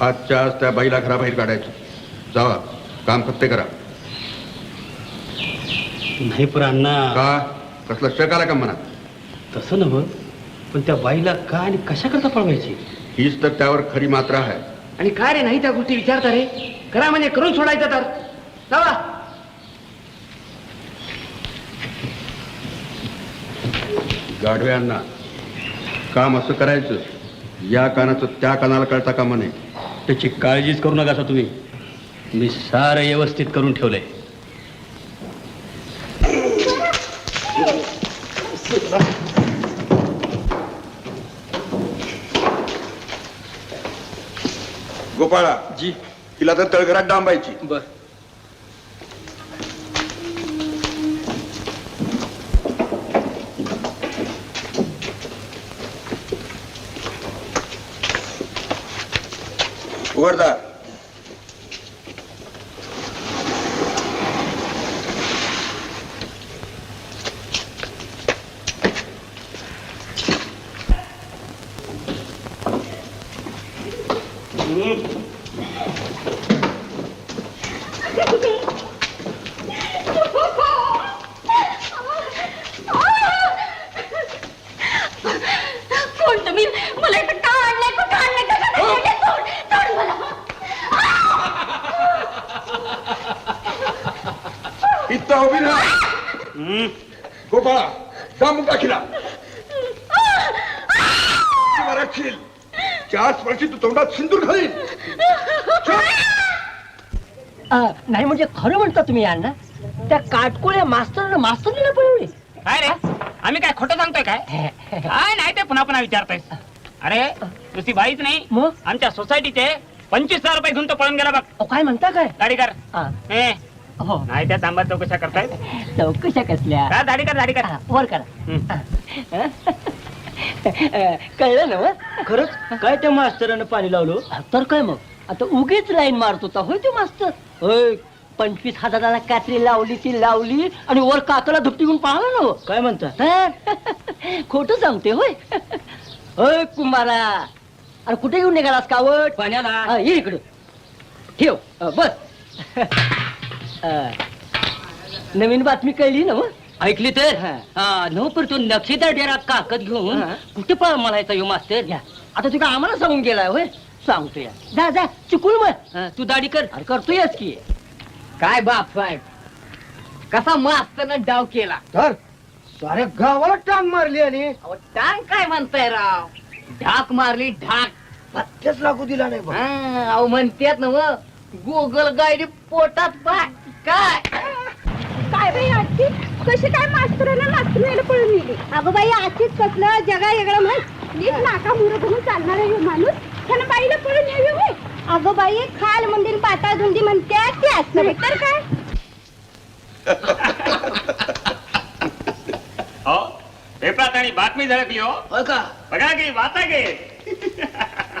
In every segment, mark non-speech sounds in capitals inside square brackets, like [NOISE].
आजच्या आज त्या बाईला घराबाहेर काढायचं. जावा काम फक्त करा. नाही पण अण्णा. का? कसलं शक आला का म्हणा तसं नव्ह पण त्या बाईला का आणि कशा करता पळवायची? हीच तर त्यावर खरी मात्रा आहे. आणि काय रे नाही त्या गोष्टी विचारता रे? करा म्हणजे करून सोडायचं तर. जावा. गाढव्यांना काम असं करायचं. या कानाचं त्या कानाला कळता कामा नये. त्याची काळजीच करू नका तुम्ही. मी सारं व्यवस्थित करून ठेवलंय. गोपाळा जी. तिला तर तळघरात डांबायची. बर. guardar उभी ना। गोपाळा डांबून टाकीला मराठील चार वर्षी तू तोंडात सिंदूर घालीन। नाही म्हणजे खरं म्हणता तुम्ही यांना? त्या काटकोळ्या मास्तरनं मास्तरनीला पळवली. काय रे? आम्ही काय खोटं सांगतोय काय? काय नाही ते पुन्हा पुन्हा विचारतोय अरे नुसती बाईच नाही. मग? आमच्या सोसायटीचे पंचवीस हजार रुपये घेऊन तो पळून गेला बघ. काय म्हणता काय? दाढी कर हा. नाही त्या तांबा चौकशा करतायत? चौकशा कसल्या? का दाढी कर दाढी कर. हा, वर करा. हम्म. कळलं ना मग? खरंच? काय त्या मास्तरानं पाणी लावलं? तर काय मग? आता उगीच लाईन मारत होता होय तो मास्तर? होय. पंचवीस हजाराला कात्री लावली ती लावली आणि वर काकाला धुपटी घेऊन पाहिलं ना हो. काय म्हणता? खोट सांगते होय. होय कुंभारा. अरे कुठे घेऊन निघालास कावट पाण्याला. ये इकडं. ठेव. अ, बस. अ, नवीन बातमी कळली ना मग? ऐकली तर? हा. हा न पण तो नक्षीदार डेरा काकत घेऊन हा. कुठे पळ म्हणायचा यो मास्तर? घ्या आता तुला आम्हाला सांगून गेलाय होय? सांगतो या जा जा चुकून मग हा, तू दाढी कर. अरे करतोयच की. काय बाप साहेब? कसा मास्तरनं डाव केला. तर साऱ्या गावाला टांग मारली आणि अहो, टांग काय म्हणताय राव? ढाक मारली ढाक. पत्त्याच लागू दिला नाही हा, अहो म्हणतात ना मग गुगल गायडी पोटात पाय. काय? काय बाई आजची कशी काय मास्तराला मास्तराला पळून नेली अगं बाई आजचीच कसलं? जगा वेगळं म्हण. नीट नाका मुरं धरून चालणार आहे ह्यो माणूस. त्यानं बाईला पळून यावी होय. अगं बाई खाल मंदिर पाताळ धुंदी म्हणते ते असतं तर काय? हो पेपरात आणि बातमी झळकली हो. होय का? बघा की वाचा गे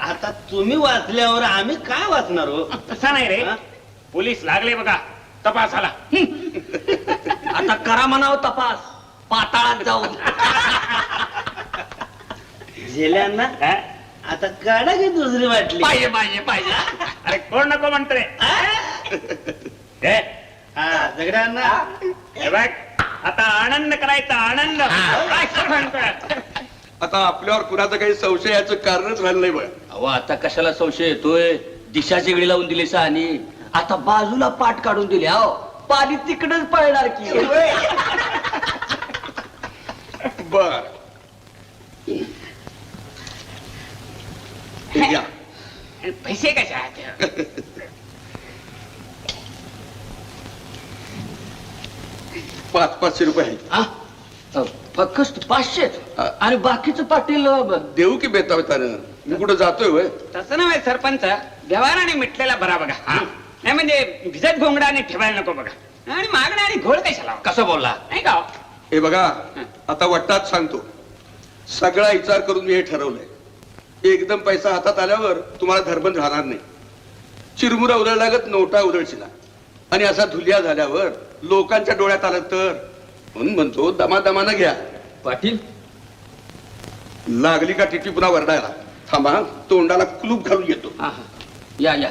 आता तुम्ही वाचल्यावर आम्ही काय वाचणार हो? तसा नाही रे. हा? पोलीस लागले बघा. तपासाला. आता करा म्हणाव तपास. पाताळात जाऊन. झेल्यांना? हा? आता काढा की दुसरी वाटली पाहिजे पाहिजे पाहिजे. अरे कोण नको म्हणतोय? हे, हा? झगड्यांना हे? बघ आता आनंद करायचा आनंद. काय खरं म्हणतोय? आता आपल्यावर कुणाचं काही संशयाचं कारणच राहिलं नाही बघ. अहो आता कशाला संशय येतोय? दिशा चिगडी लावून दिली आणि आता बाजूला पाठ काढून दिली अहो पाणी तिकडच पळणार की. बर. पैसे कसे आहेत? पाच पाचशे रुपये आहेत. हा? अ, फक्त पाचशे? आणि बाकीचं पाटील अ, ब- देऊ की बेतावेतानं मी कुठं जातोय तसं नव्हे सरपंच. व्यवहार आणि मिटलेला बरा बघा. हा. नाही म्हणजे भिजत घोंगडा आणि ठेवायला नको बघा. आणि मागणं आणि घोळ कशाला? कसं बोलला? नाही का? हो? हे. बघा आता वट्टात सांगतो. सगळा विचार करून मी हे ठरवलंय. एकदम पैसा हातात आल्यावर तुम्हाला धरबंद राहणार नाही. चिरमुरा उधळलागत नोटा उधळशिला. आणि असा धुलिया झाल्यावर लोकांच्या डोळ्यात आलं तर? म्हणून म्हणतो दमादमानं घ्या. पाटील? लागली का टिटी पुन्हा वरडायला? थांबा तोंडाला कुलूप घालून येतो. हा, हा. या या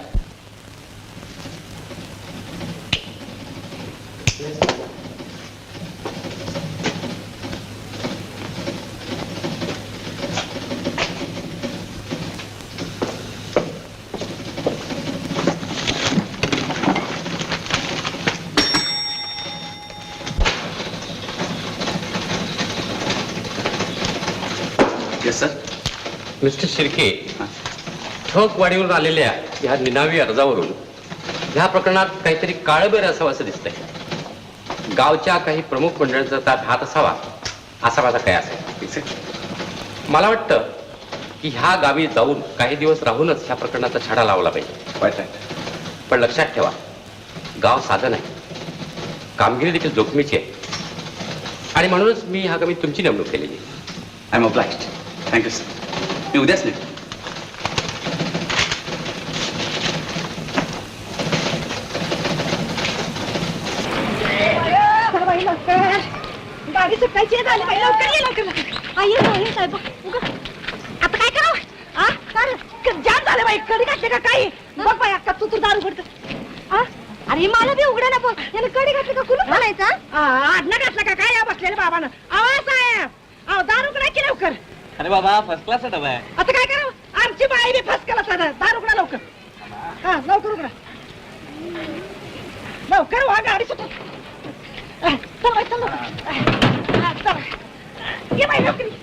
येस सर मिस्टर शिर्के ठोक वाढीवरून आलेल्या ह्या निनावी अर्जावरून ह्या प्रकरणात काहीतरी काळबेर असावं असं दिसतंय. गावच्या काही प्रमुख मंडळांचा त्यात हात असावा असा माझा कयास आहे. मला वाटतं की ह्या गावी जाऊन काही दिवस राहूनच ह्या प्रकरणाचा छडा लावला पाहिजे. पण लक्षात ठेवा गाव साधं नाही. कामगिरी देखील जोखमीची आहे. आणि म्हणूनच मी ह्या गावी तुमची नेमणूक केलेली आहे. I am obliged thank you sir मी उद्याच निघतो चला बाई लवकर. गाडी सुटायची आहे, झाली बाई लवकर ये लवकर लवकर. आई आई साहेब उगा. आता काय करावं? आ? काय क- जाम झालं बाई कडी घातली का काही बघ बाई अक्का तू तू दारू अरे मला बी उघडा ना पण याला कडी घातली का? कुलूप म्हणायचा आडना घातला का काय? या बसलेल्या बाबानं. आवाज साहेब. अहो दारू कडा की लवकर. अरे बाबा फर्स्ट क्लास डबा आहे आता काय करावं? आमची बाई बी फस केला साधा दारू कडा लवकर. हा लवकर उघडा. लवकर वा गाडी सुट चल बाई चल लवकर. हा, चल. ये बाई लवकर ये.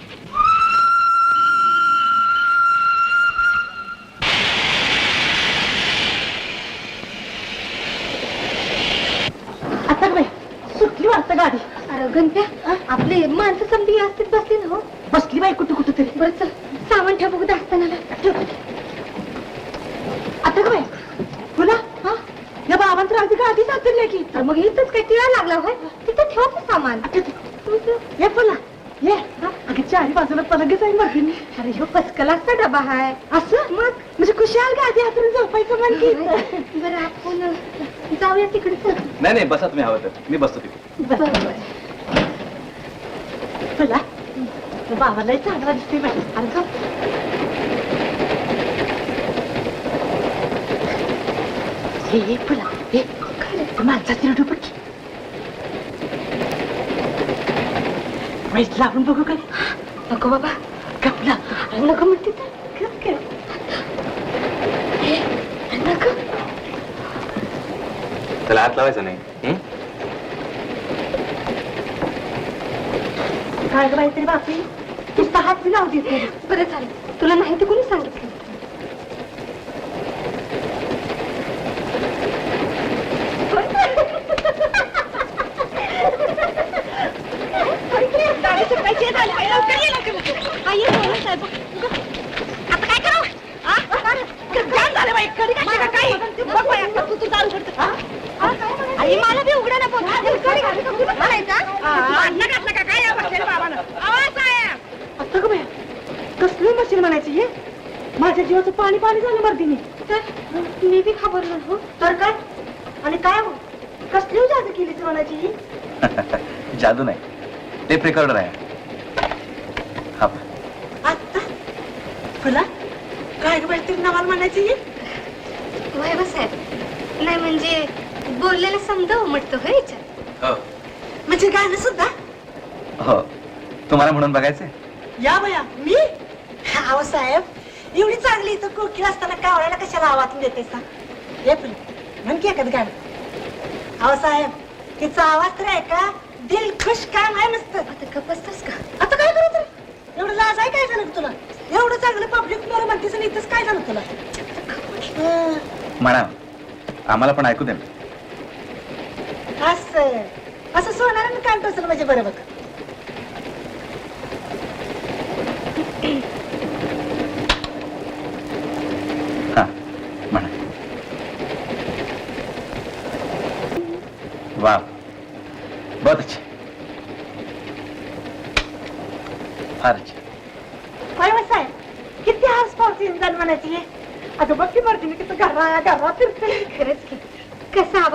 आता बाई सुटली वाटतं गाडी. अरे गणप्या आपले माणसं समधी व्यवस्थित बसली ना हो. बसली बाई कुठं कुठं तरी. बरं चल. सामान ठेव बघू असताना आता का बाई. तुला? हा? या बाबांचं राहते गाडी साचरली की. तर मग इथंच काय टिळा लागला होय? तिथं ठेवतो सामान. ये पुला ये. अगं चारी बाजूला पलंगच आहे मग. अरे ह्यो फसकलाचा डबा हाय. असं? मग? म्हणजे कुशाल गादी हातून झोपायचं म्हण की. बरं आपण जाऊया तिकडे नाही नाही बसा तुम्ही हवं तर. मी बसतो तिथे तुला बाबालाही चांगला दिसते बाई अरे हे हे फुला हे काय माणसाची रडू बघ वाईट लावून बघू काय नको बाबा गपला नको म्हणते तर. हे, त्याला हात लावायचा नाही हं? काय ग बाई तरी बापरी नुसता हात बी लावू देत नाही. बरं चालेल तुला नाही तर कोणी सांगितलं गाडी सुटायची आहे, झाली बाई, लवकर ये, लवकर, लवकर. आई बोला साहेब आता काय करावं हा? जाम झालं बाई कधी काय का काही बघ बाई आता तू तू दारू फडत आई मला बी उघडा ना पण कधी घातली का कुठं म्हणायचा अन्न घातलं का काय या बसलेल्या बाबानं आवाज आहे आता का बाई मशीन म्हणायची हे? माझ्या जीवाचं पाणी पाणी झालं मर्दीने. तर? मी बी खबरलो हो. तर काय? आणि काय हो? कसली जादू केलीच म्हणायची ही? [LAUGHS] जादू नाही. टेप रेकॉर्डर आहे. हा आता? फुला? काय ग बाई तरी नवाल म्हणायची ही? वय साहेब. नाही म्हणजे बोललेलं समजा उमटतो हो याच्यात. हो. म्हणजे गाणं सुद्धा? हो. तुम्हाला म्हणून बघायचंय? या बया मी? आहो साहेब एवढी चांगली इथं कोकिळ असताना कावळ्याला कशाला आवाज देते सा? हे पण म्हण की एखादं गाणं आहो साहेब तिचा आवाज तर आहे का? दिल खुश काम आहे मस्त. आता गप बसतोस का? आता काय करू तर? एवढं लाज आहे काय झालं तुला? एवढं चांगलं पब्लिक मला म्हणतेस आणि इथंच काय झालं तुला? हं, म्हणा आम्हाला पण ऐकू दे. असं असं सोनारानं काम टोचलं म्हणजे बरं बघ.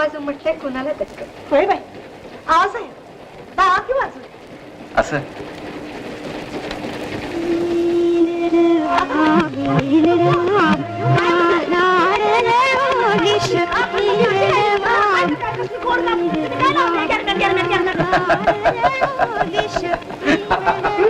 आवाज म्हटलंय कुणाला तरी होय बाई. आवाज आहे. दहा की वाजू असं. [LAUGHS] [LAUGHS]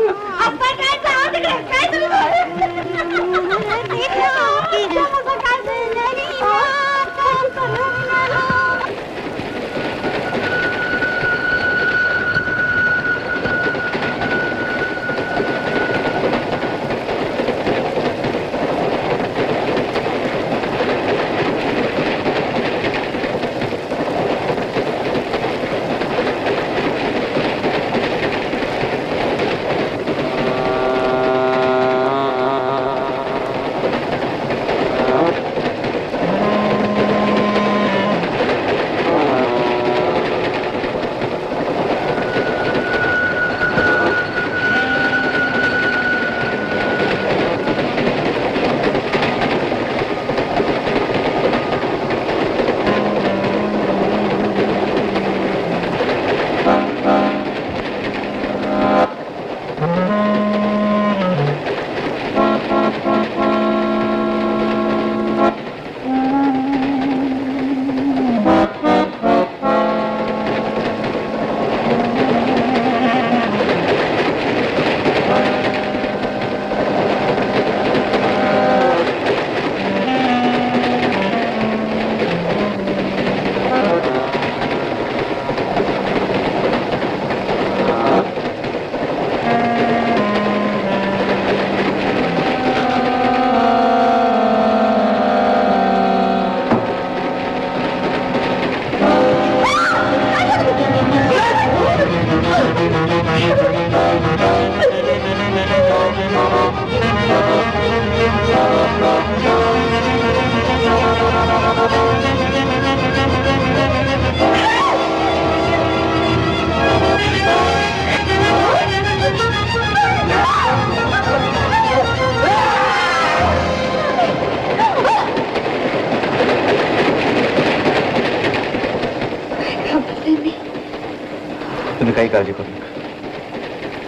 तुम्ही काही काळजी करू नका.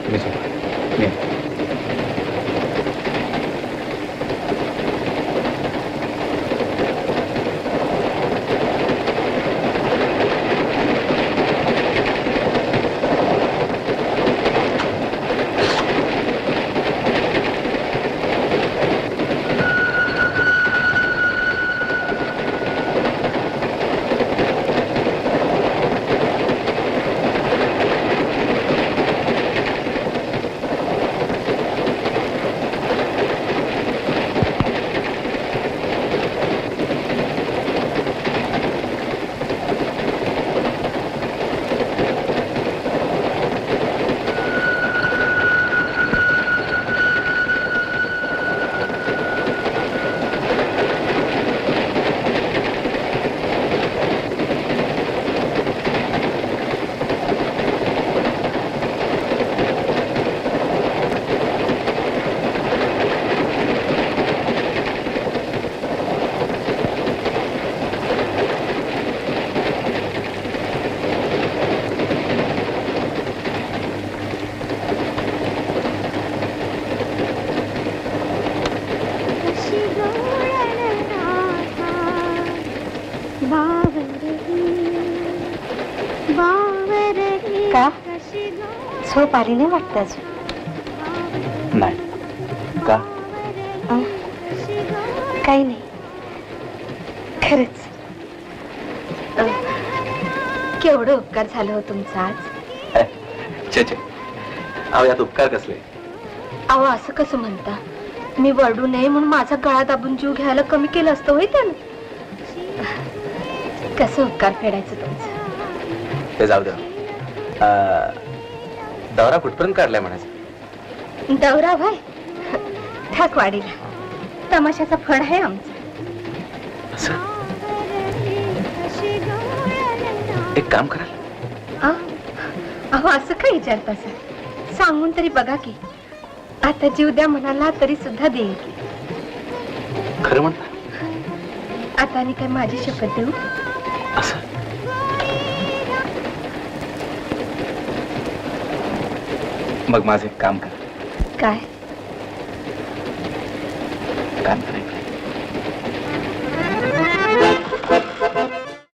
तुम्ही झोपा मी येतो. का झोप आली नाही वाटत अजून. नाही. का? काही नाही. खरंच. अं, केवढं उपकार झालं हो तुमचा आज? छे छे. अहो यात उपकार कसले? अहो असं कसं म्हणता? मी वरडू नये म्हणून माझा गळा दाबून जीव घ्यायला कमी केलं असतं होय त्यानं? कसं उपकार फेडायचं तुमचं? ते जाऊ द्या. दौरा कुठपर्यंत काढलाय म्हणायचं? दौरा भाई ठाकवाडीला तमाशाचा फड आहे आमचा. असं? एक काम कराल आ? अहो असं काय विचारता सर? सांगून तरी बघा की. आता जीव द्या म्हणाला तरी सुद्धा देईन की. खरं म्हणता? आता आणि काय माझी शपथ देऊ? असं? मग माझं एक काम कर. काय?